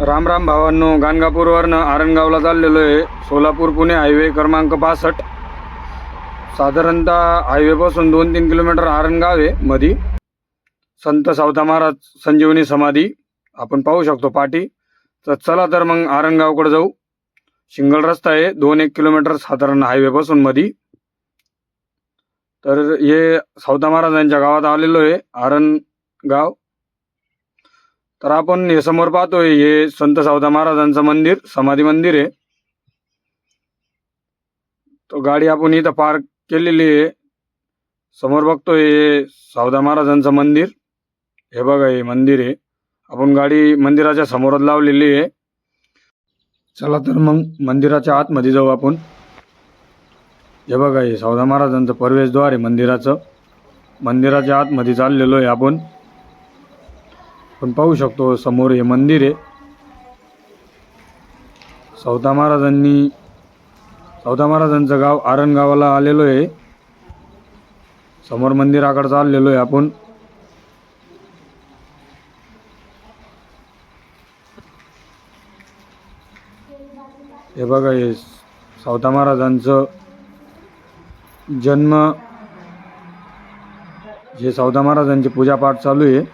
राम राम भावांनो गाणगापूरवरनं आरणगावला चाललेलो आहे. सोलापूर पुणे हायवे क्रमांक पासष्ट. साधारणतः हायवेपासून दोन तीन किलोमीटर आरणगाव आहे मधी. संत सावता महाराज संजीवनी समाधी आपण पाहू शकतो पाठी तर चला तर मग आरणगावकडे जाऊ. सिंगल रस्ता आहे दोन एक किलोमीटर साधारण हायवेपासून मधी. तर हे सावता महाराजांच्या गावात आलेलो आहे आरण गाव तर आपण हे समोर पाहतोय हे संत सावता महाराजांचं मंदिर समाधी मंदिर आहे. तो गाडी आपण इथं पार्क केलेली आहे. समोर बघतोय हे सावदा महाराजांचं मंदिर. हे बघा हे मंदिर आहे. आपण गाडी मंदिराच्या समोरच लावलेली आहे. चला तर मग मंदिराच्या आतमध्ये जाऊ आपण. हे बघा हे सावदा महाराजांचं प्रवेशद्वार आहे मंदिराचं. मंदिराच्या आतमध्ये चाललेलो आहे आपण. आपण पाहू शकतो समोर हे मंदिर आहे. सौदा महाराजांनी सौदा महाराजांचं गाव आरण गावाला आलेलो आहे. समोर मंदिराकडे चाललेलो आहे आपण. हे बघा हे सावता महाराजांचं जन्म जे सावता महाराजांची पूजापाठ चालू आहे.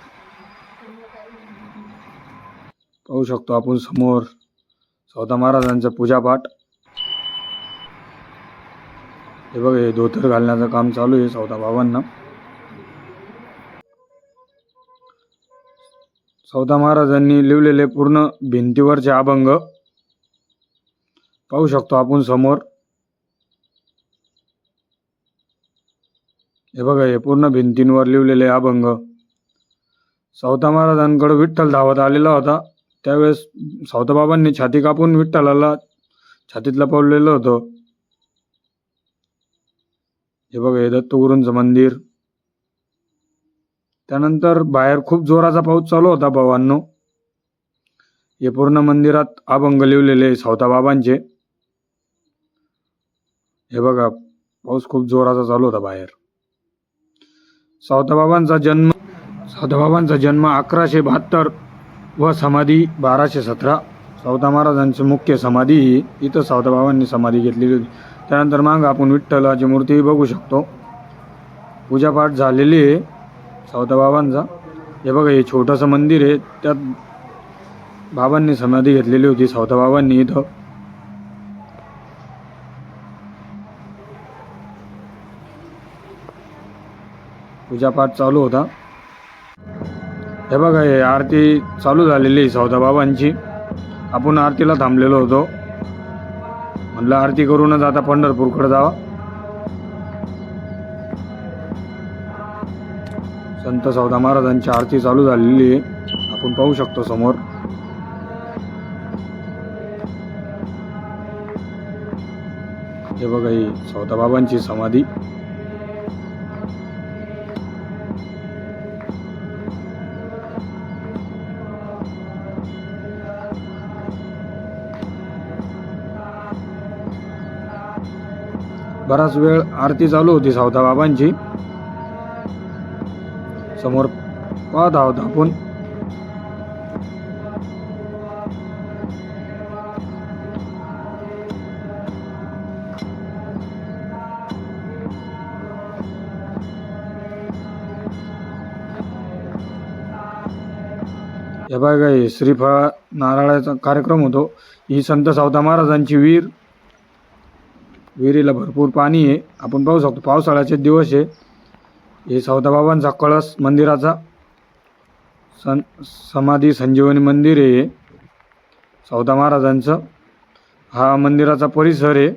पाहू शकतो आपण समोर सौदा महाराजांचा पूजापाठ. हे बघा हे धोतर घालण्याचं काम चालू आहे सौदा बाबांना. सौदा महाराजांनी लिवलेले पूर्ण भिंतीवरचे अभंग पाहू शकतो आपण समोर. हे बघा हे पूर्ण भिंतींवर लिवलेले अभंग. सौदा महाराजांकडे विठ्ठल धावत आलेला होता. त्यावेळेस सावताबाबांनी छाती कापून विठ्ठलाला छातीतला पावलेलं होतं. हे बघा हे दत्तगुरूंचं मंदिर. त्यानंतर बाहेर खूप जोराचा पाऊस चालू होता भावांनो हे पूर्ण मंदिरात अभंग लिवलेले सावताबाबांचे. हे बघा पाऊस खूप जोराचा चालू होता बाहेर. सावताबाबांचा जन्म सावताबाबांचा जन्म अकराशे बहात्तर व समाधी बाराशे सतरा सावता महाराजांची मुख्य समाधी ही इथं सावताबाबांनी समाधी घेतलेली होती. त्यानंतर मग आपण विठ्ठलाची मूर्ती बघू शकतो. पूजापाठ झालेली आहे सावताबाबांचा हे बघा हे छोटंसं मंदिर आहे. त्यात बाबांनी समाधी घेतलेली होती सावताबाबांनी इथं. पूजापाठ चालू होता. हे बघा हे आरती चालू झालेली आहे सावताबाबांची आपण आरतीला थांबलेलो होतो. म्हणलं आरती करूनच आता पंढरपूरकडे जावा. संत सौदा महाराजांची आरती चालू झालेली आहे. आपण पाहू शकतो समोर. हे बघा ही सावताबाबांची समाधी. बराच वेळ आरती चालू होती सावताबाबांची समोर पाहत आहोत आपण हे बघा श्रीफळा नारळाचा कार्यक्रम होतो. ही संत सावता महाराजांची वीर विहिरीला भरपूर पाणी आहे. आपण पाहू शकतो पावसाळ्याचे दिवस आहे. हे सौदाबाबांचा कळस मंदिराचा सन समाधी संजीवनी मंदिर आहे. सौदा महाराजांचं हा मंदिराचा परिसर आहे.